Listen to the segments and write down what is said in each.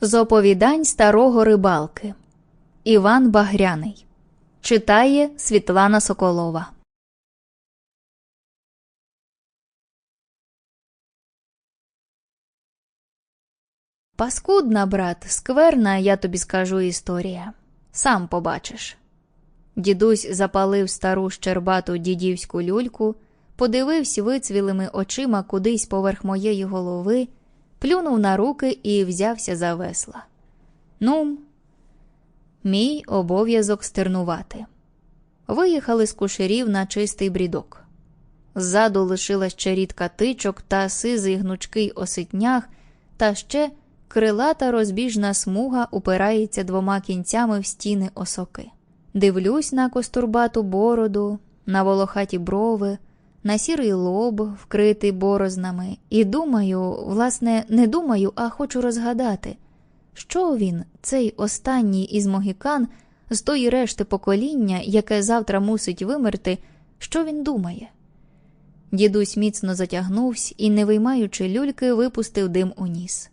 З оповідань старого рибалки Іван Багряний Читає Світлана Соколова Паскудна, брат, скверна, я тобі скажу історія. Сам побачиш. Дідусь запалив стару щербату дідівську люльку, подивився вицвілими очима кудись поверх моєї голови, плюнув на руки і взявся за весла. Ну, мій обов'язок стернувати. Виїхали з кушерів на чистий брідок. Ззаду лишилась черідка тичок та сизий гнучкий оситнях, та ще крилата розбіжна смуга упирається двома кінцями в стіни осоки. Дивлюсь на костурбату бороду, на волохаті брови, на сірий лоб, вкритий борознами, і думаю, власне, не думаю, а хочу розгадати, що він, цей останній із могікан, з тої решти покоління, яке завтра мусить вимерти, що він думає. Дідусь міцно затягнувся і, не виймаючи люльки, випустив дим у ніс.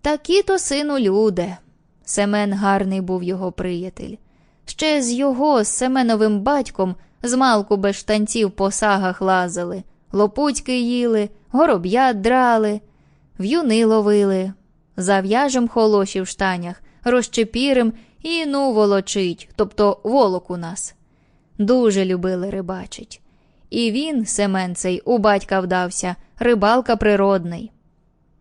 Такі то, сину, люди. Семен гарний був його приятель. Ще з його, з Семеновим батьком, з малку без штанців по сагах лазили, лопуцьки їли, гороб'ят драли, в'юни ловили, зав'яжем холоші в штанях, розчепірим і ну волочить, тобто волок у нас. Дуже любили рибачить. І він, Семен цей, у батька вдався, рибалка природний.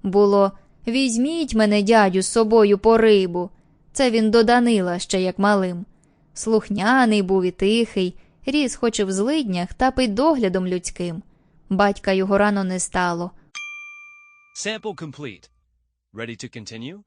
Було візьміть мене, дядю, з собою по рибу. Це він до Данила ще як малим. Слухняний був і тихий, ріс хоч і в злиднях, та пить доглядом людським. Батька його рано не стало. Sample complete. Ready to continue?